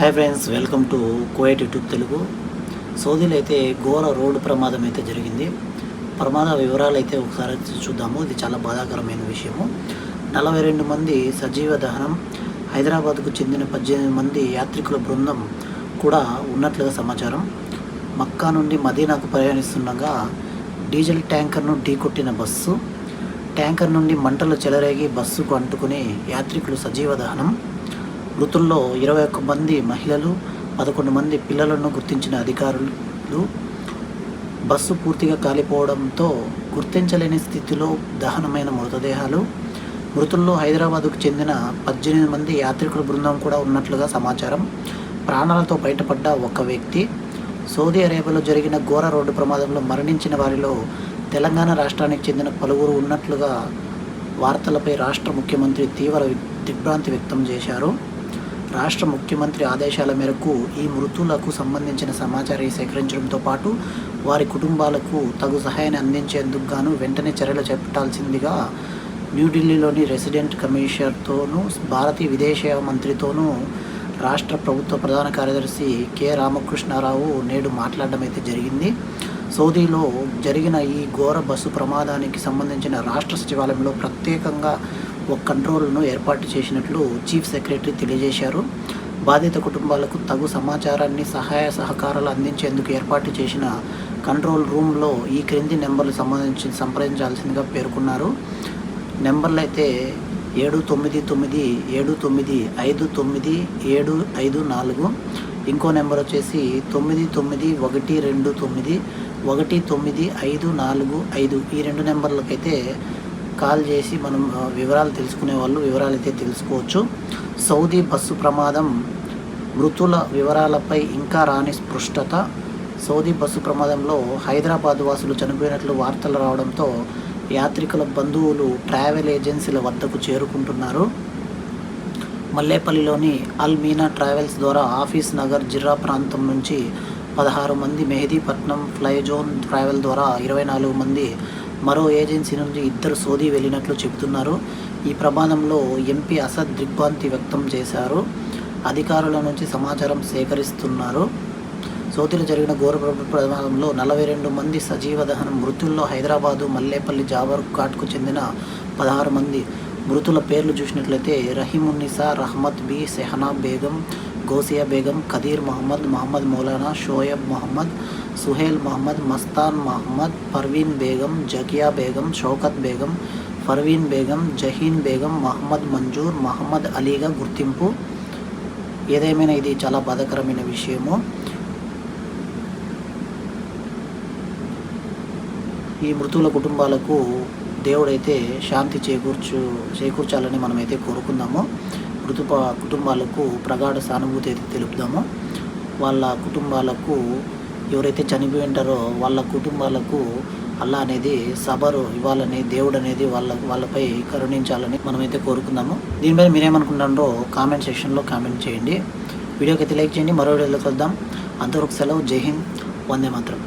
Hi friends welcome to కోయట్ YouTube Telugu సౌదీలో అయితే ఘోర రోడ్డు ప్రమాదం అయితే జరిగింది. ప్రమాద వివరాలు అయితే ఒకసారి చూద్దాము. ఇది చాలా బాధాకరమైన విషయము. నలభై రెండు మంది సజీవ దహనం హైదరాబాద్కు చెందిన పద్దెనిమిది మంది యాత్రికుల బృందం కూడా ఉన్నట్లుగా సమాచారం. మక్కా నుండి మదీనాకు ప్రయాణిస్తుండగా డీజిల్ ట్యాంకర్ను ఢీకొట్టిన బస్సు. ట్యాంకర్ నుండి మంటలు చెలరేగి బస్సుకు అంటుకుని యాత్రికులు సజీవ దహనం. మృతుల్లో ఇరవై ఒక్క మంది మహిళలు పదకొండు మంది పిల్లలను గుర్తించిన అధికారులు. బస్సు పూర్తిగా కాలిపోవడంతో గుర్తించలేని స్థితిలో దహనమైన మృతదేహాలు. మృతుల్లో హైదరాబాదుకు చెందిన పద్దెనిమిది మంది యాత్రికుల బృందం కూడా ఉన్నట్లుగా సమాచారం. ప్రాణాలతో బయటపడ్డ ఒక వ్యక్తి. సౌదీ అరేబియాలో జరిగిన ఘోర రోడ్డు ప్రమాదంలో మరణించిన వారిలో తెలంగాణ రాష్ట్రానికి చెందిన పలువురు ఉన్నట్లుగా వార్తలపై రాష్ట్ర ముఖ్యమంత్రి తీవ్ర దిగ్భ్రాంతి వ్యక్తం చేశారు. రాష్ట్ర ముఖ్యమంత్రి ఆదేశాల మేరకు ఈ మృతులకు సంబంధించిన సమాచారం సేకరించడంతో పాటు వారి కుటుంబాలకు తగు సహాయాన్ని అందించేందుకు గాను వెంటనే చర్యలు చేపట్టాల్సిందిగా న్యూఢిల్లీలోని రెసిడెంట్ కమిషనర్తోనూ భారతీయ విదేశాంగ మంత్రితోనూ రాష్ట్ర ప్రభుత్వ ప్రధాన కార్యదర్శి కె. రామకృష్ణారావు నేడు మాట్లాడడం అయితే జరిగింది. సౌదీలో జరిగిన ఈ ఘోర బస్సు ప్రమాదానికి సంబంధించిన రాష్ట్ర సచివాలయంలో ప్రత్యేకంగా ఒక కంట్రోల్ను ఏర్పాటు చేసినట్లు చీఫ్ సెక్రటరీ తెలియజేశారు. బాధిత కుటుంబాలకు తగు సమాచారాన్ని సహాయ సహకారాలు అందించేందుకు ఏర్పాటు చేసిన కంట్రోల్ రూమ్లో ఈ క్రింది నెంబర్లు సంబంధించి సంప్రదించాల్సిందిగా పేర్కొన్నారు. నెంబర్లు అయితే ఏడు తొమ్మిది తొమ్మిది ఏడు తొమ్మిది ఐదు తొమ్మిది ఏడు ఐదు నాలుగు. ఇంకో నెంబర్ వచ్చేసి తొమ్మిది తొమ్మిది ఒకటి రెండు తొమ్మిది ఒకటి తొమ్మిది ఐదు నాలుగు ఐదు. ఈ రెండు నెంబర్లకైతే కాల్ చేసి మనం వివరాలు తెలుసుకునే వాళ్ళు వివరాలు అయితే తెలుసుకోవచ్చు. సౌదీ బస్సు ప్రమాదం మృతుల వివరాలపై ఇంకా రాని స్పృష్టత. సౌదీ బస్సు ప్రమాదంలో హైదరాబాద్ వాసులు చనిపోయినట్లు వార్తలు రావడంతో యాత్రికుల బంధువులు ట్రావెల్ ఏజెన్సీల వద్దకు చేరుకుంటున్నారు. మల్లేపల్లిలోని అల్ మీనా ట్రావెల్స్ ద్వారా ఆఫీస్ నగర్ జిర్రా ప్రాంతం నుంచి పదహారు మంది మెహదీపట్నం ఫ్లై జోన్ ట్రావెల్ ద్వారా ఇరవై నాలుగు మంది మరో ఏజెన్సీ నుంచి ఇద్దరు సోదీ వెళ్ళినట్లు చెబుతున్నారు. ఈ ప్రమాదంలో ఎంపీ అసద్ దిగ్భ్రాంతి వ్యక్తం చేశారు. అధికారుల నుంచి సమాచారం సేకరిస్తున్నారు. సోతిలో జరిగిన ఘోర ప్రమాదంలో నలభై రెండు మంది సజీవ దహనం మృతుల్లో హైదరాబాదు మల్లేపల్లి జాబర్ ఘాట్కు చెందిన పదహారు మంది. మృతుల పేర్లు చూసినట్లయితే రహీమున్నిసా రహమత్ బి సెహనా బేగం గోసియా బేగం ఖదీర్ మహమ్మద్ మహమ్మద్ మౌలానా షోయబ్ మహమ్మద్ సుహేల్ మహమ్మద్ మస్తాన్ మహమ్మద్ పర్వీన్ బేగం జకియా బేగం షౌకత్ బేగం ఫర్వీన్ బేగం జహీన్ బేగం మహమ్మద్ మంజూర్ మహమ్మద్ అలీగా గుర్తింపు. ఏదేమైనా ఇది చాలా బాధాకరమైన విషయము. ఈ మృతుల కుటుంబాలకు దేవుడైతే శాంతి చేకూర్చు చేకూర్చాలని మనమైతే కోరుకుందాము. మృతు కుటుంబాలకు ప్రగాఢ సానుభూతి అయితే తెలుపుదాము. వాళ్ళ కుటుంబాలకు ఎవరైతే చనిపోయి ఉంటారో వాళ్ళ కుటుంబాలకు అల్లా అనేది సబరు ఇవ్వాలని దేవుడు అనేది వాళ్ళ వాళ్ళపై కరుణించాలని మనమైతే కోరుకుందాము. దీనిపై మీరేమనుకుంటారో కామెంట్ సెక్షన్లో కామెంట్ చేయండి. వీడియోకి అయితే లైక్ చేయండి. మరో వీడియోలో కలుద్దాం. అంతవరకు సెలవు. జై హింద్. వందే మాత్రం.